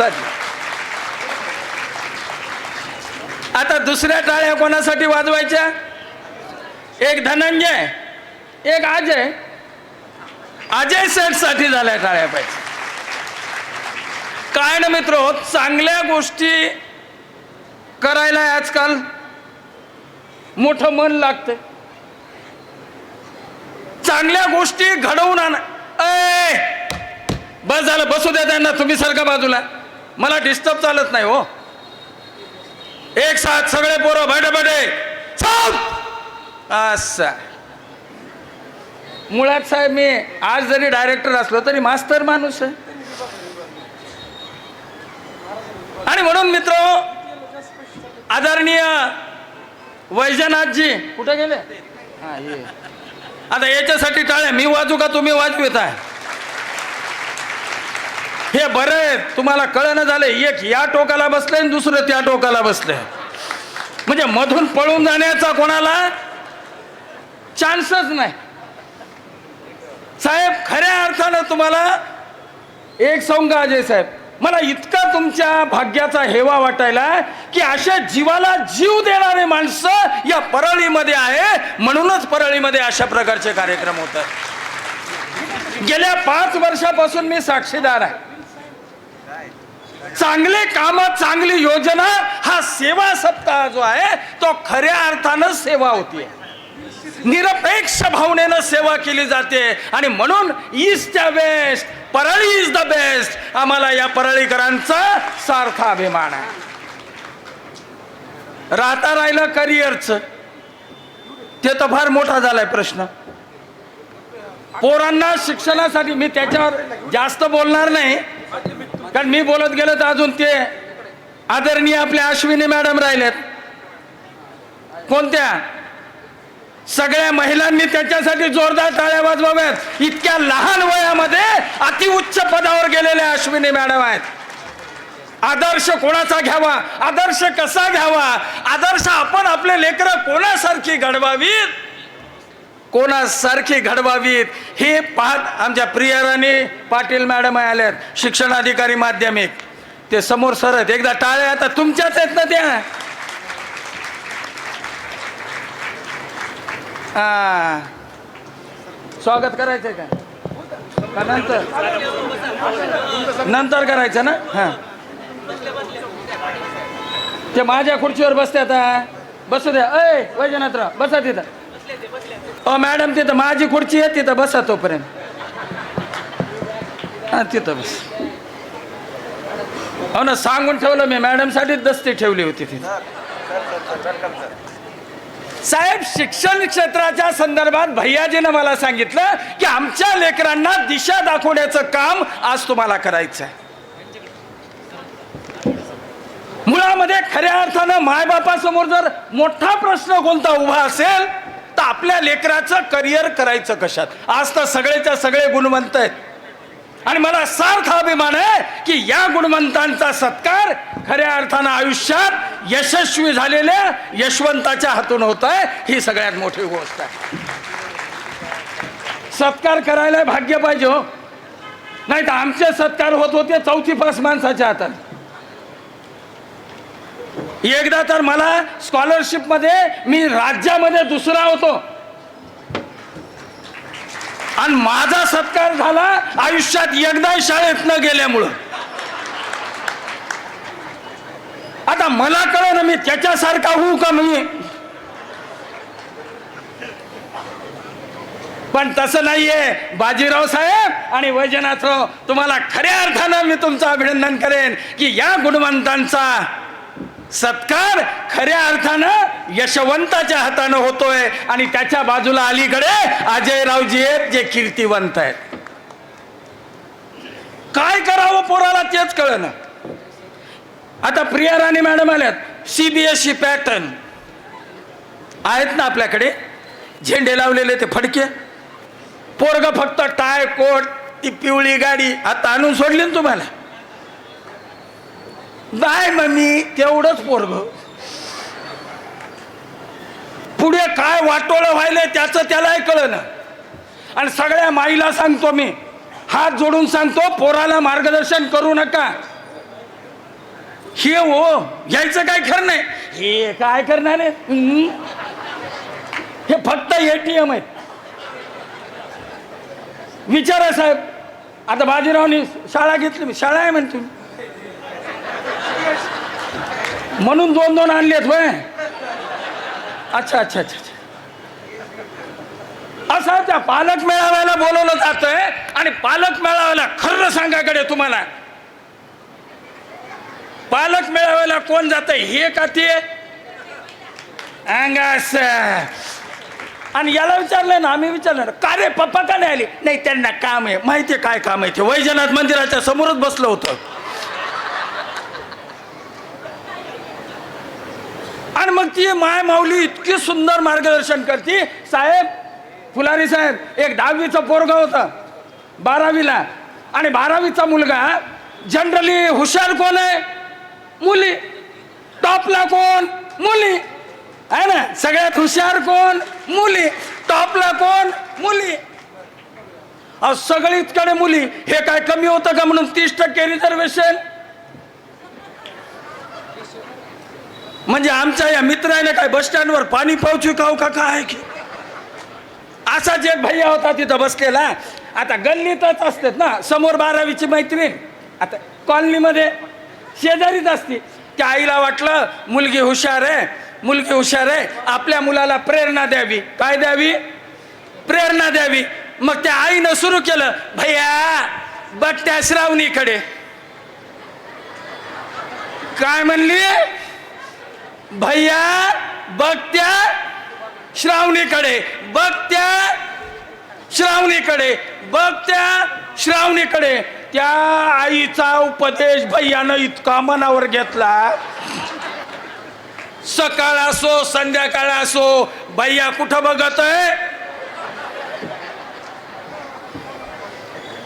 माणसाची आता दुसऱ्या टाळ्या कोणासाठी वाजवायच्या? एक धनंजय एक अजय. अजय सेठसाठी झाल्या टाळ्या पाहिजे. काय ना मित्र चांगल्या गोष्टी करायला आजकाल मोठं मन लागतं चांगल्या गोष्टी घडवून आण. बस झालं बसू द्या त्यांना तुम्ही सारखा बाजूला. मला डिस्टर्ब चालत नाही हो. एक साथ सगळे पोरं बैठे बैठे असा. मुळात साहेब मी आज जरी डायरेक्टर असलो तरी मास्तर माणूस आहे. आणि म्हणून मित्र आदरणीय वैजनाथजी कुठे गेले? हा. आता याच्यासाठी टाळ्या मी वाजू का तुम्ही वाजवित आहे? हे बरं आहे. तुम्हाला कळणं झालं एक या टोकाला बसलंय आणि दुसरं त्या टोकाला बसलंय म्हणजे मधून पळून जाण्याचा कोणाला चान्सच नाही. साहेब खऱ्या अर्थानं तुम्हाला एक सांग अजय साहेब. मला इतका तुमच्या भाग्याचा हेवा वाटायला की अशा जीवाला जीव देणारे माणसं या परळीमध्ये आहे. म्हणूनच परळीमध्ये अशा प्रकारचे कार्यक्रम होतात. गेल्या पाच वर्षापासून मी साक्षीदार आहे. चांगले काम चांगली योजना हा सेवा सप्ताह जो आहे तो खऱ्या अर्थानं सेवा होती निरपेक्ष भावनेनं सेवा केली जाते. आणि म्हणून इज त्या best Parli is the best आम्हाला या परळीकरांचा सार्थ अभिमान आहे. राहता राहिलं करिअरचं ते तर फार मोठा झालाय प्रश्न. पोरांना शिक्षणासाठी मी त्याच्यावर जास्त बोलणार नाही. कारण मी बोलत गेलो तर अजून ते आदरणीय आपल्या अश्विनी मॅडम राहिलेत. कोणत्या? सगळ्या महिलांनी त्याच्यासाठी जोरदार टाळ्या वाजवाव्यात. इतक्या लहान वयामध्ये अतिउच्च पदावर गेलेल्या अश्विनी मॅडम आहेत. आदर्श कोणाचा घ्यावा? आदर्श कसा घ्यावा? आदर्श आपण आपले लेकरं कोणासारखी घडवावीत? कोणासारखी घडवावीत हे पाहत आमच्या प्रियराणी पाटील मॅडम आल्यात शिक्षणाधिकारी माध्यमिक. ते समोर सरत एकदा टाळ्या आता तुमच्याच आहेत ना त्या? हा. स्वागत करायचंय का? का नंतर? नंतर करायचं ना? हा. ते माझ्या खुर्चीवर बसते आता. बसू द्या. अय वैजनाथराव बसा तिथं. अ मॅडम तिथं माझी खुर्ची आहे तिथं बसा तोपर्यंत. हा तिथं बस. हो ना सांगून ठेवलं मी मॅडमसाठीच दस्ती ठेवली होती तिथं. साहेब शिक्षण क्षेत्राच्या संदर्भात भैयाजीनं मला सांगितलं की आमच्या लेकरांना दिशा दाखवण्याचं काम आज तुम्हाला करायचं आहे मुळामध्ये खऱ्या अर्थानं मायबापासमोर जर मोठा प्रश्न कोणता उभा असेल तर आपल्या लेकराचं करिअर करायचं कशात? आज तर सगळेच्या सगळे गुणवंत आहेत. आणि मला सार्थ अभिमान आहे की या गुणवंतांचा सत्कार खऱ्या अर्थानं आयुष्यात यशस्वी झालेल्या यशवंताच्या हातून होत आहे. ही सगळ्यात मोठी गोष्ट आहे. सत्कार करायला भाग्य पाहिजे हो. नाही तर आमचे सत्कार होत होते चौथी पास माणसाच्या हातात. एकदा तर मला स्कॉलरशिपमध्ये मी राज्यामध्ये दुसरा होतो. आणि माझा सत्कार झाला आयुष्यात एकदा शाळेत न गेल्यामुळं. आता मला कळ ना मी त्याच्यासारखा होऊ का मी? पण तसं नाहीये. बाजीराव साहेब आणि वैजनाथराव तुम्हाला खऱ्या अर्थानं मी तुमचं अभिनंदन करेन की या गुणवंतांचा सत्कार खऱ्या अर्थानं यशवंताच्या हातानं होतोय. आणि त्याच्या बाजूला अलीकडे अजयरावजी आहेत जे कीर्तिवंत आहेत. काय करावं पोराला तेच कळलं आता प्रिया राणी मॅडम आल्यात. सीबीएसई पॅटर्न आहेत ना आपल्याकडे? झेंडे लावलेले ते फडके. पोरग फक्त टाय कोट ती पिवळी गाडी. आता आणून सोडली ना तुम्हाला. नाही मम्मी तेवढंच पोरग. पुढे काय वाटोळं व्हायलंय त्याचं त्यालाही कळलं आणि सगळ्या माईला सांगतो मी हात जोडून सांगतो पोराला मार्गदर्शन करू नका. हे हो घ्यायचं काय खरं नाही. हे काय करणार हम्म. हे फक्त एटीएम आहे विचारा साहेब आता बाजीरावनी शाळा घेतली मी शाळा आहे म्हणते म्हणून दोन दोन आणलेत होय. अच्छा अच्छा अच्छा अच्छा. असं त्या पालक मेळाव्याला बोलवलं जातंय आणि पालक मेळाव्याला खरं सांगाकडे तुम्हाला. पालक मेळाव्याला कोण जात हे का ते? अंगास आणि याला विचारलं ना आम्ही विचारलं ना, का रे पप्पा का नाही आले? नाही त्यांना काम आहे. माहिती काय काम आहे ते. वैजनाथ मंदिराच्या समोरच बसलं होतं. आणि मग ती माय माऊली इतकी सुंदर मार्गदर्शन करते. साहेब फुलारी साहेब एक दहावीचा पोरगा होता बारावीला. आणि बारावीचा मुलगा जनरली हुशार कोण आहे? मुली. टॉपला कोण? मुली. आहे ना? सगळ्यात हुशार कोण? मुली. टॉपला कोण? मुली. अहो सगळीकडे मुली. हे काय कमी होतं का म्हणून तीस टक्के रिझर्वेशन म्हणजे आमच्या या मित्राने काय बस स्टँडवर पाणी पावची खाऊ का काय की असाच एक भैया होता तिथं बसलेला आता गल्लीतच असतात ना समोर बारावीची मैत्रीण. आता कॉलनीमध्ये शेजारीच असते. त्या आईला वाटलं मुलगी हुशार आहे मुलगी हुशार आहे आपल्या मुलाला प्रेरणा द्यावी. काय द्यावी? प्रेरणा द्यावी. मग त्या आईनं सुरू केलं भैया बट त्या श्रावणीकडे. काय म्हणली? भैया बघत्या श्रावणीकडे बघत्या श्रावणीकडे बघत्या श्रावणीकडे. त्या आईचा उपदेश भैयानं इतका मनावर घेतला. सकाळ असो संध्याकाळ असो भैया कुठं बघत आहे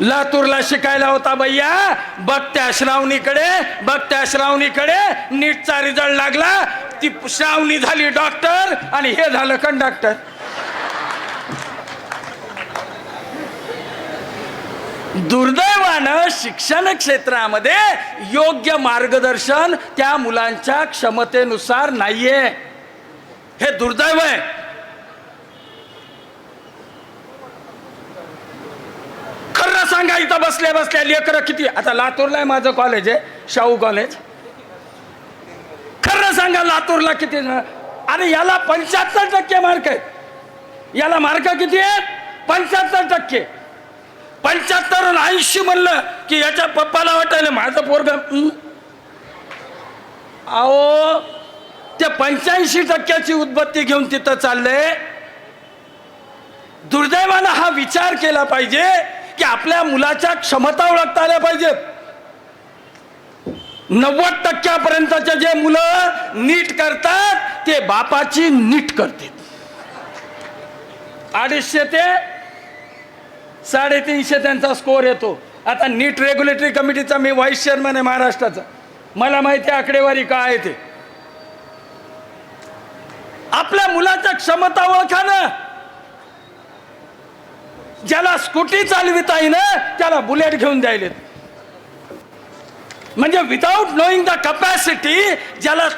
लातूरला शिकायला होता भैया. बघत्या श्रावणीकडे बघत्या श्रावणीकडे. नीटचा रिझल्ट लागला. ती श्रावणी झाली डॉक्टर आणि हे झालं कंडक्टर दुर्दैवानं शिक्षण क्षेत्रामध्ये योग्य मार्गदर्शन त्या मुलांच्या क्षमतेनुसार नाहीये. हे दुर्दैव आहे खरं सांगा इथं बसल्या बसल्या लेकरं किती? आता लातूरला आहे माझं कॉलेज आहे शाहू कॉलेज खरं सांगा लातूरला किती अरे याला पंच्याहत्तर टक्के मार्क आहेत. याला मार्क किती आहेत? पंच्याहत्तर टक्के. पंच्याहत्तर ऐंशी म्हणलं की याच्या पप्पाला वाटायला माझं पोरग अहो ते पंच्याऐंशी टक्क्याची उत्पत्ती घेऊन तिथं चाललंय. दुर्दैवानं हा विचार केला पाहिजे. की आपल्या मुलाच्या क्षमता ओळखता आल्या पाहिजेत. नव्वद टक्क्यापर्यंतचे जे मुलं नीट करतात ते बापाची नीट करतात. अडीचशे ते साडेतीनशे त्यांचा स्कोर येतो. आता नीट रेग्युलेटरी कमिटीचा मी व्हाईस चेअरमॅन आहे महाराष्ट्राचा. मला माहिती आकडेवारी काय आहे ते. आपल्या मुलाच्या क्षमता ओळखा ना. ज्याला स्कूटी चालविता येईल त्याला बुलेट घेऊन द्यायलेत म्हणजे विदाऊट नोईंग द कपॅसिटी ज्याला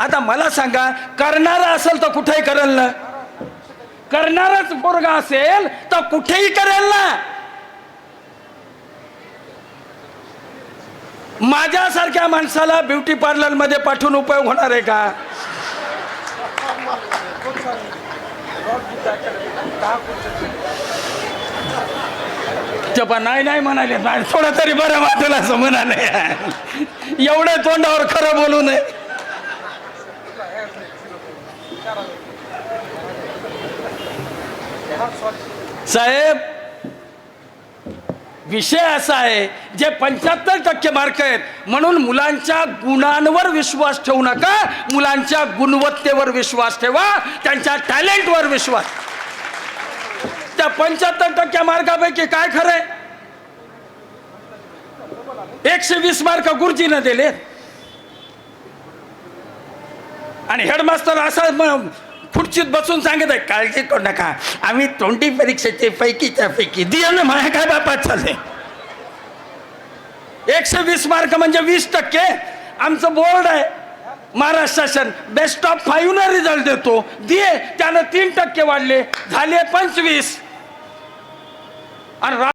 आता मला सांगा करणारा असेल तर कुठेही करेल ना? करणारच पोरगा असेल तर कुठेही करेल ना? माझ्यासारख्या माणसाला ब्युटी पार्लरमध्ये पाठवून उपयोग होणार आहे का? चपा नाही नाही म्हणाले. नाही थोडं तरी बरं वाटेल असं म्हणाले. एवढं तोंडावर खरं बोलू नये. साहेब विषय असा आहे जे पंच्याहत्तर टक्के मार्क आहेत म्हणून मुलांच्या गुणांवर विश्वास ठेवू नका. मुलांच्या गुणवत्तेवर विश्वास ठेवा. त्यांच्या टॅलेंटवर विश्वास. त्या पंच्याहत्तर टक्के मार्कापैकी काय खरंय एकशे वीस मार्क गुरुजीनं दिले आणि हेडमास्टर असा खुर्चीत बसून सांगत आहे काळजी करू नका. आम्ही तोंडी परीक्षेचे पैकीच्या पैकी दिया ना माझ्या काय बापात चालले एकशे वीस मार्क म्हणजे वीस टक्के. आमचं बोर्ड आहे महाराष्ट्र शासन बेस्ट ऑफ फाईव्ह रिझल्ट देतो. दिये त्यानं तीन टक्के वाढले झाले पंचवीस. आणि रा-